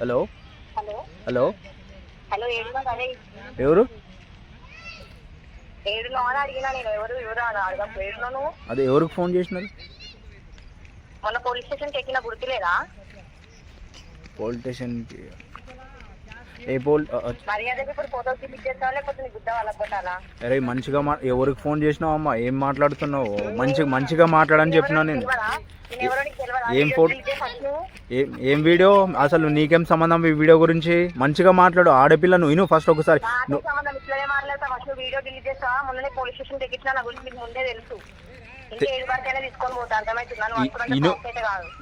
Hello hello hello hello ఎవరు? ఏడులో అని అడిగినా నేను ఎవరు ఎవరు అని అడగం. ఏడులో నువ్వు? అదే ఎవరికి ఫోన్ చేసినారు? మొన్న పోలీస్ స్టేషన్కి ఎక్కిన గుర్తులేదా? పోలీస్ స్టేషన్కి ఏ అరే మంచిగా మా ఎవరికి ఫోన్ చేసినావు అమ్మా ఏం మాట్లాడుతున్నావు? మంచిగా మంచిగా మాట్లాడని చెప్పినా నేను? ఏం ఫోటో-. ఏం వీడియో? అసలు నీకేం సంబంధం ఈ వీడియో గురించి? మంచిగా మాట్లాడు. ఆడపిల్ల నువ్వు విను ఫస్ట్ ఒకసారి. వీడియో డిలీట్ పోలీస్ స్టేషన్ నా గురించి ముందే తెలుసు.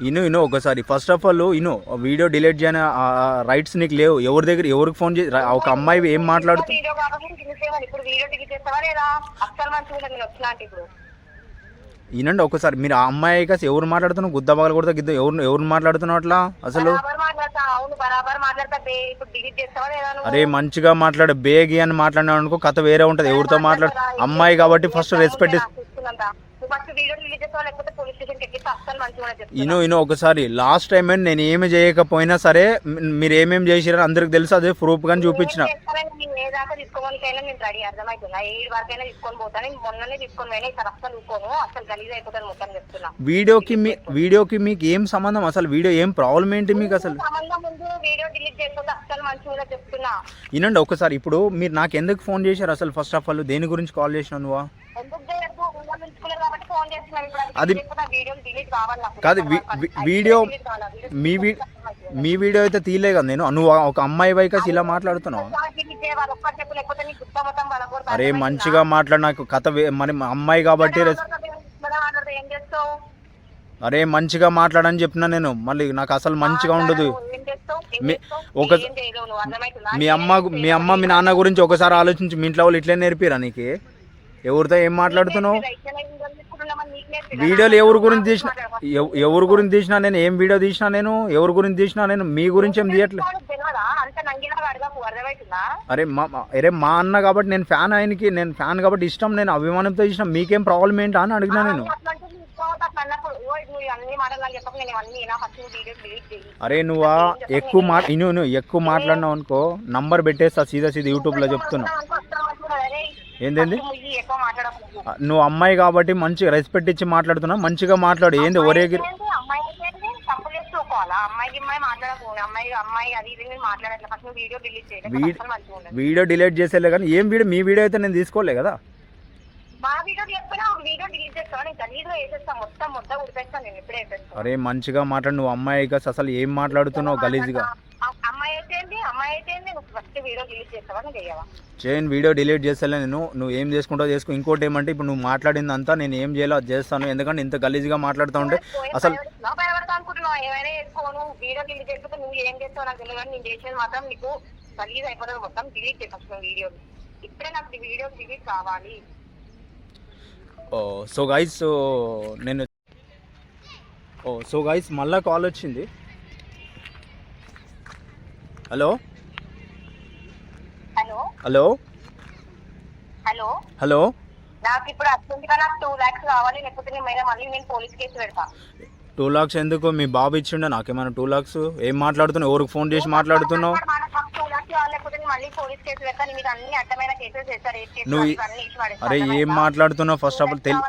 ఇను ఇను ఒకసారి. ఫస్ట్ ఆఫ్ ఆల్ ఇను వీడియో డిలీట్ చేయని రైట్స్ నీకు లేవు. ఎవరి దగ్గర ఎవరికి ఫోన్ చేసి ఒక అమ్మాయి ఏం మాట్లాడుతు వీడియో కాబట్టి నీకు తెలిసేమని ఇప్పుడు వీడియో డిలీట్ చేస్తావా లేదా? అస్సలు మంచిగా ఉండదు. నేను వచ్చినా అంటే ఇప్పుడు. వినండి ఒకసారి. మీరు ఆ అమ్మాయి కాసి ఎవరు మాట్లాడుతున్నావు? గుద్ద పగల కొడతా గిద్ద ఎవరు ఎవరు మాట్లాడుతున్నావు అట్లా? అసలు అవును బరాబర్ మాట్లాడతా. బే ఇప్పుడు డిలీట్ చేస్తావా లేదా నువ్వు? అరే మంచిగా మాట్లాడు. బేగి అని మాట్లాడినావు అనుకో కథ వేరే ఉంటుంది. ఎవరితో మాట్లాడు అమ్మాయి కాబట్టి ఫస్ట్ రెస్పెక్ట్ చూసుకున్నంత నువ్వు ఫస్ట్ వీడియో డిలీట్ చేస్తావా? లేకపోతే పోలీస్ స్టేషన్కి ఎక్కిస్తే అస్సలు మంచిగా ఉండదు చెప్తున్నా. ఇను ఇను ఒకసారి. లాస్ట్ టైం నేను ఏమి చేయకపోయినా సరే మ్- మీరు ఏమేమి చేసిరని అందరికి తెలుసు. అదే ప్రూఫ్ కానీ చూపించిన ఏం చేస్తానని నేను ఏ దాకా తీసుకోవడానికైనా నేను రెడీ అర్థమవుతుందా ఏడు వరకైనా తీసుకొని పోతాను. నేను మొన్ననే తీసుకొని పోయినా ఇక్కడ అస్సలు ఊకోను అసలు గలీజ్ అయిపోతాను మొత్తం చెప్తున్నా. వీడియోకి మీ వీడియోకి మీకు ఏం సంబంధం? అసలు వీడియో ఏం ప్రాబ్లం ఏంటి మీకు అసలు? వీడియో డిలీట్ చేయకపోతే అస్సలు మంచిగా చెప్తున్నా. వినండి ఒకసారి ఇప్పుడు మీరు నాకు ఎందుకు ఫోన్ చేశారు అసలు ఫస్ట్ ఆఫ్ ఆల్? దేని గురించి కాల్ నువ్వా ఇప్పుడు. అది- కాదు వీడియో మీ మీ వీడియో అయితే తీయలే కదా నేను. నువ్వు ఒక అమ్మాయి వైకస్ ఇలా మాట్లాడుతున్నావు. అరే మంచిగా మాట్లాడు నాకు కథ మరి అమ్మాయి కాబట్టి అరే మంచిగా మాట్లాడని చెప్పినా నేను. మళ్ళీ నాకు అసలు మంచిగా ఉండదు. మీ-? ఒక- మీ అమ్మ మీ అమ్మ మీ నాన్న గురించి ఒకసారి ఆలోచించి మీ ఇంట్లో వాళ్ళు ఇట్లే నేర్పిరా నీకు? ఎవరితో ఏం మాట్లాడుతున్నావు? వీడియోలు ఎవరి గురించి తీసిన ఎవ- ఎవరి గురించి తీసినా నేను ఏం వీడియో తీసినా నేను ఎవరి గురించి తీసినా నేను మీ గురించి ఏం తీయట్లేదు అరే మా మా- అరే మా అన్న కాబట్టి నేను ఫ్యాన్ ఆయనకి నేను ఫ్యాన్ కాబట్టి ఇష్టం నేను అభిమానంతో ఇష్టం మీకేం ప్రాబ్లం ఏంటా అని అడిగినా నేను. అరే నువ్వా? ఎక్కువ మా ఇను నువ్వు ఎక్కువ మాట్లాడినావు అనుకో నంబర్ పెట్టేస్తా సీదా సీదా యూట్యూబ్లో చెప్తున్నా. ఏందేంది? నువ్వు అమ్మాయి కాబట్టి మంచి రెస్పెక్ట్ ఇచ్చి మాట్లాడుతున్నావు మంచిగా మాట్లాడు. ఏంది ఒరే వీడియో డిలీట్ చేసేలే కానీ ఏం వీడియో? మీ వీడియో అయితే నేను తీసుకోలే కదా. మా వీడియో చెప్పినా ఒక వీడియో డిలీట్ చేస్తాను నేను గలీజ్గా మొత్తం మొత్తం ఉడిపేస్తాను నేను ఇప్పుడే వేసేస్తాను అరే మంచిగా మాట్లాడు. నువ్వు అమ్మాయి కాసి అసలు ఏం మాట్లాడుతున్నావు గలీజ్గా? అమ్మాయి అయితే ఏంటి అమ్మాయి అయితే ఏంటి నువ్వు ఫస్ట్ వీడియో డిలీట్ చేస్తావా? నువ్వు చేయవా? చేయని వీడియో డిలీట్ చేస్తలే నేను. నువ్వు ఏం చేసుకుంటావు చేసుకో. ఇంకోటి ఏమంటే ఇప్పుడు నువ్వు మాట్లాడిందంతా నేను ఏం చేయాలో అది చేస్తాను. ఎందుకంటే ఇంత గలీజ్గా మాట్లాడుతూ ఉంటే అసలు అనుకుంటున్నావు. ఏమైనా చేసుకోను. వీడియో డిలీట్ చేయకపోతే నువ్వు ఏం చేస్తావు నాకు తెలియదు కానీ నేను చేసేది మాత్రం నీకు గలీజ్ అయిపోతుంది. మొత్తం డిలీట్ ఇప్పుడే నాకు వీడియో డిలీట్ కావాలి. సో గైస్ నేను ఓ సో గైస్ మళ్ళా కాల్ వచ్చింది. Hello hello hello hello hello నాకు ఇప్పుడు అర్జెంట్గా నాకు టూ ల్యాక్స్ కావాలి లేకపోతే నేను మీద మళ్ళీ నేను పోలీస్ కేసు పెడతా. టూ లాక్స్ ఎందుకు? మీ బాబు ఇచ్చిండే నాకేమైనా టూ లాక్స్ ఏం మాట్లాడుతున్నావు? ఎవరికి ఫోన్ చేసి మాట్లాడుతున్నావు? నువ్వు. అరే ఏం మాట్లాడుతున్నావు? ఫస్ట్ ఆఫ్ ఆల్ తెలి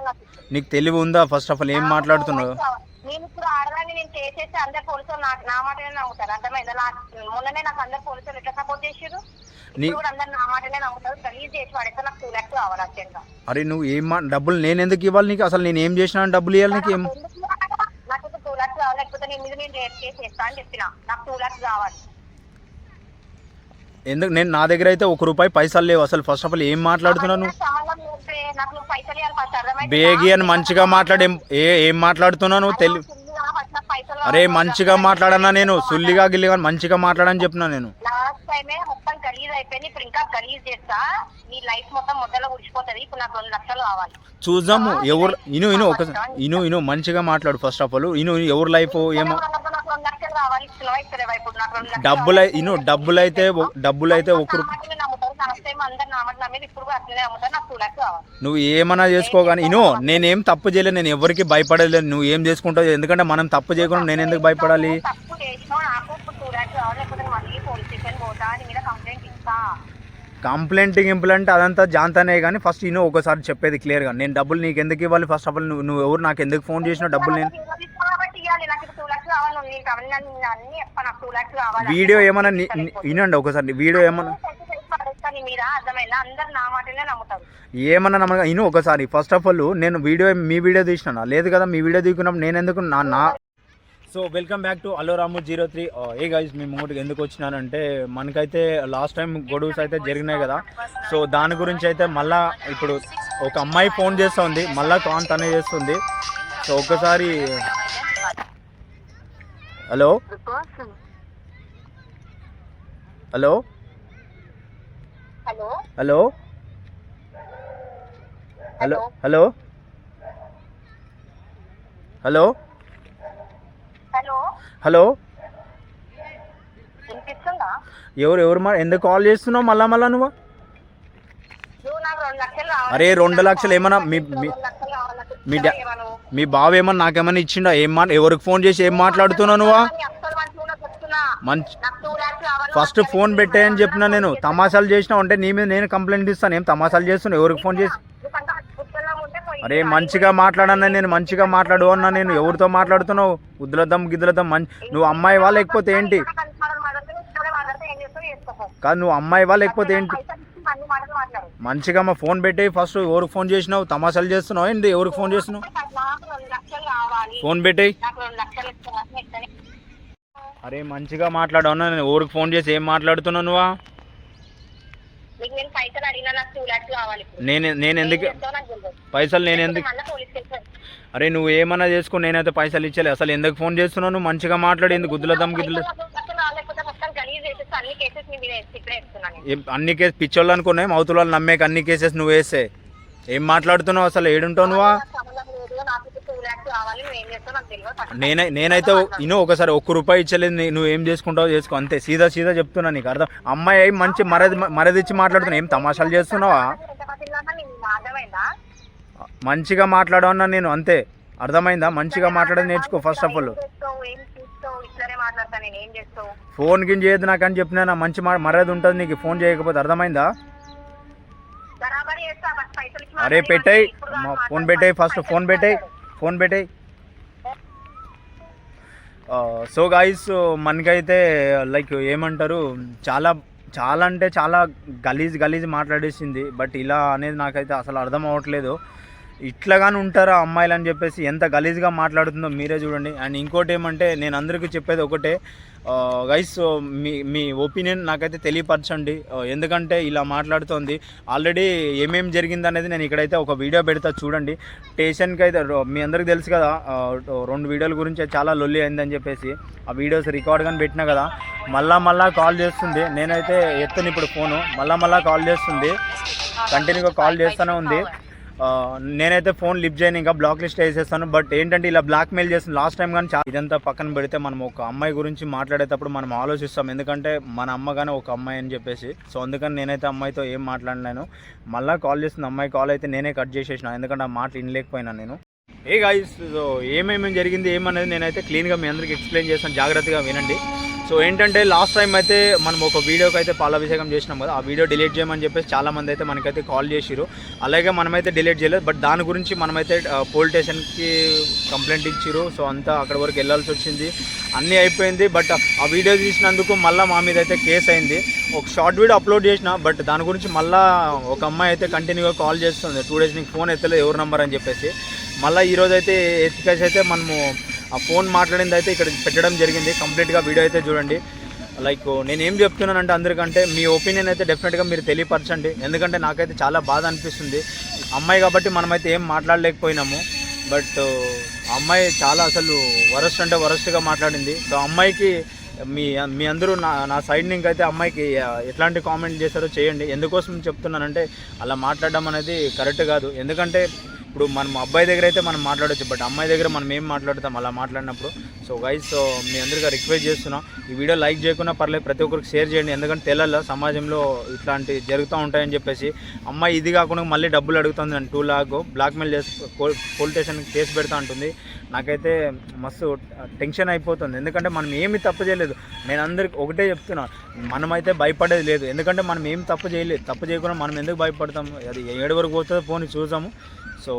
నీకు తెలివి ఉందా? ఫస్ట్ ఆఫ్ ఆల్ ఏం మాట్లాడుతున్నావు? నేను ఇప్పుడు ఆడదాన్ని నేను చేసేసి అందరు పోలీసులు నాకు నా మాటనే నమ్ముతారు. అర్థమైందా? నా మొన్ననే నాకు అందరు పోలీసులు ఎట్లా సపోర్ట్ చేసారు ఇప్పుడు అందరు నా మాటనే నమ్ముతారు. చేసి పడేస్తే నాకు టూ ల్యాక్స్ కావాలి అరే నువ్వు ఏం మా డబ్బులు నేను ఎందుకు ఇవ్వాలి నీకు? అసలు నేను ఏం చేసినా డబ్బులు ఇవ్వాలి నీకు ఏం? నాకు టూ ల్యాక్స్ కావాలి. లేకపోతే నేను మీద నేను చేస్తా అని చెప్పిన. నాకు టూ ల్యాక్స్ కావాలి. ఎందుకు? నేను నా దగ్గర అయితే ఒక రూపాయి పైసలు లేవు. అసలు ఫస్ట్ ఆఫ్ ఆల్ ఏం మాట్లాడుతున్నాను? బేగి అని మంచిగా మాట్లాడే ఏ ఏం మాట్లాడుతున్నావు నువ్వు తెలి అరే. మంచిగా మాట్లాడన్నా నేను? సుల్లిగా గిల్లిగా మంచిగా మాట్లాడని చెప్పినా నేను. చూద్దాము. ఎవరు ఇను ఇను ఒక ఇను ఇను మంచిగా మాట్లాడు ఫస్ట్ ఆఫ్ ఆల్ ఇను ఎవరి లైఫ్ ఏమో డబ్బులు ఇను డబ్బులు అయితే డబ్బులు అయితే ఒకరు నువ్వు ఏమన్నా చేసుకోగానే ఇను నేనేం తప్పు చేయలేదు. నేను ఎవరికి భయపడలేదు. నువ్వు ఏం చేసుకుంటావు? ఎందుకంటే మనం తప్పు చేయకుండా నేను ఎందుకు భయపడాలి? కంప్లైంట్ ఇంప్లైంట్ అదంతా జాంతానే కానీ ఫస్ట్ ఇను ఒకసారి చెప్పేది క్లియర్గా. నేను డబ్బులు నీకు ఎందుకు ఇవ్వాలి? ఫస్ట్ ఆఫ్ ఆల్ నువ్వు నువ్వు ఎవరు నాకు ఎందుకు ఫోన్ చేసినా డబ్బులు నేను కావాలి నీకు అవన్నీ అన్ని నాకు టూ లాక్స్ కావాలి. వీడియో ఏమన్నా వినండి ఒకసారి. వీడియో ఏమన్నా పడేస్తా నీ మీద అర్థమైందా? అందరు నా మాటనే నమ్ముతారు. ఏమన్నా నమ్మగా ఇను ఒకసారి. ఫస్ట్ ఆఫ్ ఆల్ నేను వీడియో మీ వీడియో తీసినా లేదు కదా మీ వీడియో తీకున్నప్పుడు నేను ఎందుకు నా నా so welcome back to Allo Ramu zero three hey guys మీ ముందుకు ఎందుకు వచ్చినానంటే మనకైతే లాస్ట్ టైం గొడవస్ అయితే జరిగినాయి కదా. సో దాని గురించి అయితే మళ్ళా ఇప్పుడు ఒక అమ్మాయి ఫోన్ చేస్తూ ఉంది మళ్ళా కాన్ తనే చేస్తుంది. సో ఒక్కసారి hello? Hello? Hello? Hello? Hello? Hello? Hello? ఎవరు ఎవరు మా ఎందుకు కాల్ చేస్తున్నావు? మళ్ళా మళ్ళా నువ్వు? అరే రెండు లక్షలు ఏమన్నా మీ మీ నాకు మీ బావ ఏమన్నా నాకేమన్నా ఇచ్చిండా? ఏం మా ఎవరికి ఫోన్ చేసి ఏం మాట్లాడుతున్నావు వా మంచి ఫస్ట్ ఫోన్ పెట్టాయని చెప్పిన నేను. తమాషాలు చేసినావు అంటే నీ మీద నేను కంప్లైంట్ ఇస్తాను. ఏం తమాషాలు చేస్తున్నావు? ఎవరికి ఫోన్ చేసి? అరే మంచిగా మాట్లాడన్నా నేను మంచిగా మాట్లాడు అన్నా నేను. ఎవరితో మాట్లాడుతున్నావు? ఉద్దులద్దాం గిద్దులద్దాం మంచి నువ్వు అమ్మాయి వాళ్ళు లేకపోతే ఏంటి? నువ్వు కాదు నువ్వు అమ్మాయి వాళ్ళ లేకపోతే ఏంటి? మంచిగా మా ఫోన్ పెట్టి ఫస్ట్. ఎవరికి ఫోన్ చేసినావు? తమాషాలు చేస్తున్నావు ఏంటి ఎవరికి ఫోన్ చేస్తున్నావు? ఫోన్ పెట్టే అరే మంచిగా మాట్లాడవునా నేను ఊరికి ఫోన్ చేసి ఏం మాట్లాడుతున్నాను నువ్వా? నేను నేను ఎందుకు పైసలు నేను ఎందుకు అరే నువ్వు ఏమన్నా చేసుకో నేనైతే పైసలు ఇచ్చలే. అసలు ఎందుకు ఫోన్ చేస్తున్నావు నువ్వు? మంచిగా మాట్లాడి. ఎందుకు గుద్దులద్దాం గుద్దులు అన్ని కేసు పిచ్చోళ్ళు అనుకున్నాయి. మౌతులు నమ్మేకి అన్ని కేసెస్ నువ్వు వేసే ఏం మాట్లాడుతున్నావు? అసలు ఏడుంటావు నువ్వా? నేనే నేనైతే ఇను ఒకసారి ఒక్క రూపాయి ఇచ్చలేదు నువ్వు ఏం చేసుకుంటావో చేసుకో. అంతే సీదా సీదా చెప్తున్నా నీకు అర్థం? అమ్మాయి అయి మంచి మరది మరదిచ్చి మాట్లాడుతున్నా. ఏం తమాషాలు చేస్తున్నావా? మంచిగా మాట్లాడవన్నా నేను అంతే. అర్థమైందా? మంచిగా మాట్లాడేది నేర్చుకో ఫస్ట్ ఆఫ్ ఆల్ ఫోన్ గిన్ చేయదు నాకు అని చెప్పినా మంచి మర్యాద ఉంటుంది నీకు ఫోన్ చేయకపోతే అర్థమైందా? అరే పెట్టేయ్. ఫోన్ పెట్టేయ్ ఫస్ట్ ఫోన్ పెట్టేయ్. ఫోన్ పెట్టేయి. సో గాయస్ మనకైతే లైక్ ఏమంటారు చాలా చాలా అంటే చాలా గలీజ్ గలీజ్ మాట్లాడేసింది. బట్ ఇలా అనేది నాకైతే అసలు అర్థం అవ్వట్లేదు. ఇట్లాగానే ఉంటారా అమ్మాయిలు అని చెప్పేసి ఎంత గలీజ్గా మాట్లాడుతుందో మీరే చూడండి. అండ్ ఇంకోటి ఏమంటే నేను అందరికీ చెప్పేది ఒకటే. గైస్ మీ మీ ఒపీనియన్ నాకైతే తెలియపరచండి. ఎందుకంటే ఇలా మాట్లాడుతోంది. ఆల్రెడీ ఏమేం జరిగింది అనేది నేను ఇక్కడైతే ఒక వీడియో పెడతా చూడండి. స్టేషన్కి అయితే రో- మీ అందరికి తెలుసు కదా రెండు వీడియోల గురించి చాలా లొల్లి అయిందని చెప్పేసి ఆ వీడియోస్ రికార్డ్ కానీ పెట్టినా కదా. మళ్ళా మళ్ళా కాల్ చేస్తుంది. నేనైతే ఎత్తుని ఇప్పుడు ఫోను మళ్ళా మళ్ళా కాల్ చేస్తుంది. కంటిన్యూగా కాల్ చేస్తూనే ఉంది. నేనైతే ఫోన్ లిఫ్ట్ చేయను ఇంకా బ్లాక్ లిస్ట్ వేసేస్తాను. బట్ ఏంటంటే ఇలా బ్లాక్ మెయిల్ లాస్ట్ టైం కానీ చాలా ఇదంతా పక్కన పెడితే మనం ఒక అమ్మాయి గురించి మాట్లాడేటప్పుడు మనం ఆలోచిస్తాం. ఎందుకంటే మన అమ్మ కానీ ఒక అమ్మాయి అని చెప్పేసి. సో అందుకని నేనైతే అమ్మాయితో ఏం మాట్లాడలేను. మళ్ళీ కాల్ చేసిన అమ్మాయి కాల్ అయితే నేనే కట్ చేసేసిన. ఎందుకంటే ఆ మాటలు వినలేకపోయినా నేను. ఏ గాయస్ సో ఏమేమి జరిగింది ఏమనేది నేనైతే క్లీన్గా మీ అందరికి ఎక్స్ప్లెయిన్ చేస్తాను. జాగ్రత్తగా వినండి. సో ఏంటంటే లాస్ట్ టైం అయితే మనం ఒక వీడియోకి అయితే పాలాభిషేకం చేసినాం కదా ఆ వీడియో డిలీట్ చేయమని చెప్పేసి చాలామంది అయితే మనకైతే కాల్ చేసిరు అలాగే మనమైతే డిలీట్ చేయలేదు బట్ దాని గురించి మనమైతే పోలీస్ స్టేషన్కి కంప్లైంట్ ఇచ్చిరు సో అంతా అక్కడ వరకు వెళ్ళాల్సి వచ్చింది. అన్నీ అయిపోయింది బట్ ఆ వీడియో తీసినందుకు మళ్ళీ మా మీద అయితే కేసు అయింది. ఒక షార్ట్ వీడియో అప్లోడ్ చేసిన బట్ దాని గురించి మళ్ళీ ఒక అమ్మాయి అయితే కంటిన్యూగా కాల్ చేస్తుంది. టూ డేస్ నీకు ఫోన్ ఎత్తలేదు ఎవరు నెంబర్ అని చెప్పేసి. మళ్ళీ ఈరోజు అయితే ఎత్తికేసి అయితే మనము ఆ ఫోన్ మాట్లాడింది అయితే ఇక్కడ పెట్టడం జరిగింది. కంప్లీట్గా వీడియో అయితే చూడండి. లైక్ నేను ఏం చెప్తున్నానంటే అందరికంటే మీ ఒపీనియన్ అయితే డెఫినెట్గా మీరు తెలియపరచండి. ఎందుకంటే నాకైతే చాలా బాధ అనిపిస్తుంది. అమ్మాయి కాబట్టి మనమైతే ఏం మాట్లాడలేకపోయినాము. బట్ అమ్మాయి చాలా అసలు వరస్ట్ అంటే వరస్ట్గా మాట్లాడింది. సో అమ్మాయికి మీ మీ అందరూ నా నా సైడ్ నుంచి అయితే అమ్మాయికి ఎట్లాంటి కామెంట్ చేశారో చేయండి. ఎందుకోసం చెప్తున్నానంటే అలా మాట్లాడడం అనేది కరెక్ట్ కాదు. ఎందుకంటే ఇప్పుడు మనం అబ్బాయి దగ్గర అయితే మనం మాట్లాడొచ్చు బట్ అమ్మాయి దగ్గర మనం ఏం మాట్లాడతాం అలా మాట్లాడినప్పుడు. సో గైస్ సో మీ అందరికీ రిక్వెస్ట్ చేస్తున్నా ఈ వీడియో లైక్ చేయకుండా పర్లేదు ప్రతి ఒక్కరికి షేర్ చేయండి. ఎందుకంటే తెలంగాణ సమాజంలో ఇట్లాంటి జరుగుతూ ఉంటాయని చెప్పేసి అమ్మాయి ఇది కాకుండా మళ్ళీ డబ్బులు అడుగుతుంది అని టూ లాక్ బ్లాక్మెయిల్ చేసి పోలీస్ స్టేషన్కి కేసు పెడతా ఉంటుంది నాకైతే మస్తు టెన్షన్ అయిపోతుంది. ఎందుకంటే మనం ఏమి తప్పు చేయలేదు. నేను అందరికి ఒకటే చెప్తున్నా మనమైతే భయపడేది లేదు. ఎందుకంటే మనం ఏం తప్పు చేయలేదు. తప్పు చేయకుండా మనం ఎందుకు భయపడతాము? అది ఏడు వరకు పోతుందో పోనీ చూసాము సో